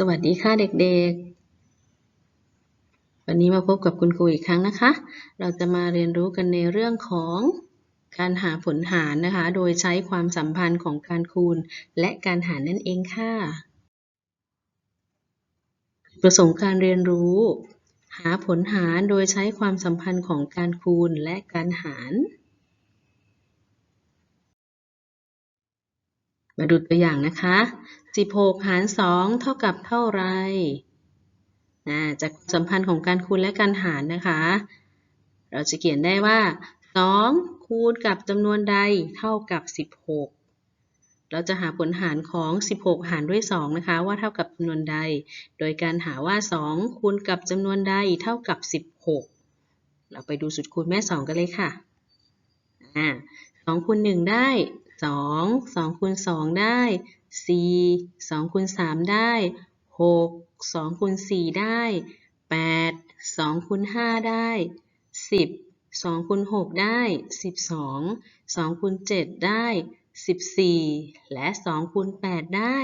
สวัสดีค่ะเด็กๆ วันนี้มาพบกับคุณครูอีกครั้งนะคะ เราจะมาเรียนรู้กันในเรื่องของการหาผลหารนะคะ โดยใช้ความสัมพันธ์ของการคูณ และการหารนั่นเองค่ะ ประสงค์การเรียนรู้ หาผลหารโดยใช้ความสัมพันธ์ของการคูณและการหาร มาดูตัวอย่างนะคะ 16 หาร 2 เท่ากับเท่าไรนะจากสัมพันธ์ของการคูณและการหารนะคะ เราจะเขียนได้ว่า 2 คูณกับจำนวนใดเท่ากับ 16 เราจะหาผลหารของ 16 หารด้วย 2 นะคะ ว่าเท่ากับจำนวนใด โดยการหาว่า 2 คูณกับจำนวนใดเท่ากับ 16 เราไปดูสูตรคูณแม่ 2 กันเลยค่ะอ่า2คูณ1ได้ 2 2คูณ2ได้ 4 2คูณ3ได้ 6 2คูณ4ได้ 8 2คูณ5ได้ 10 2คูณ6ได้ 12 2คูณ7ได้ 14 และ2คูณ8ได้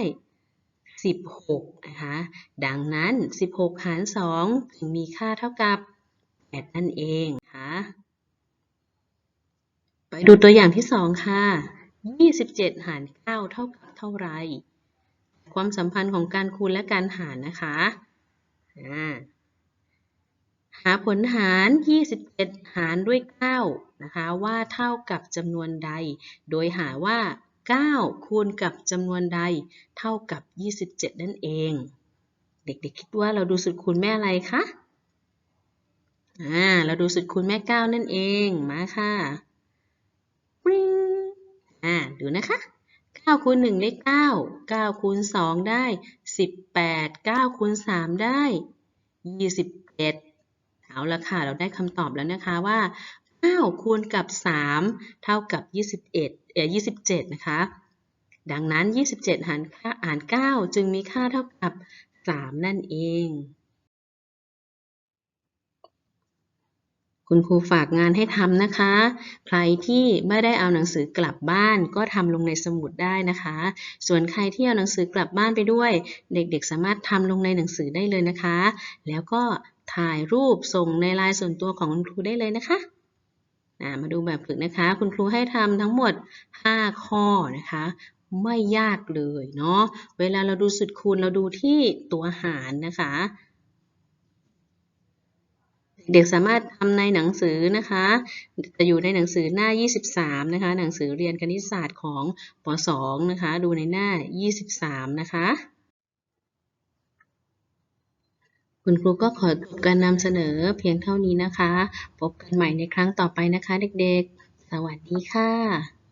16 นะคะ ดังนั้น 16 หาร 2 ถึงมีค่าเท่ากับ 8 นั่นเองค่ะไปดูตัวอย่างที่ 2 ค่ะ 27 หาร 9 เท่ากับเท่าไร ความสัมพันธ์ของการคูณและการหารนะคะ หาผลหาร 27 หารด้วย 9 นะคะ ว่าเท่ากับจำนวนใด โดยหาว่า 9 คูณกับจำนวนใด เท่ากับ 27 นั่นเอง เด็กๆคิดว่าเราดูสูตรคูณแม่อะไรคะ อ่า เราดูสูตรคูณแม่ 9 นั่นเอง มาค่ะ อ่าดูนะคะ9คูณ1ได้ 9 9คูณ2ได้ 18 9คูณ3ได้ 21 เอาละค่ะ เราได้คำตอบแล้วนะคะว่า 9 คูณกับ 3 เท่ากับ 21เอ่อ27 นะคะ ดังนั้น 27 หารค่าหาร9จึงมีค่าเท่ากับ 3 นั่นเอง คุณครูฝากงานให้ทำนะคะ ใครที่ไม่ได้เอาหนังสือกลับบ้านก็ทำลงในสมุดได้นะคะ ส่วนใครที่เอาหนังสือกลับบ้านไปด้วย เด็กๆ สามารถทำลงในหนังสือได้เลยนะคะ แล้วก็ถ่ายรูปส่งในไลน์ส่วนตัวของคุณครูได้เลยนะคะมาดูแบบฝึกนะคะ คุณครูให้ทำทั้งหมด 5 ข้อนะคะไม่ยากเลยเนาะ เวลาเราดูสุดคูณเราดูที่ตัวหารนะคะ เด็กสามารถทำในหนังสือนะคะ จะอยู่ในหนังสือหน้า 23 นะคะ หนังสือเรียนคณิตศาสตร์ของป .2 นะคะ ดูในหน้า 23 นะคะ คุณครูก็ขอจบการนำเสนอเพียงเท่านี้นะคะ พบกันใหม่ในครั้งต่อไปนะคะเด็กๆ สวัสดีค่ะ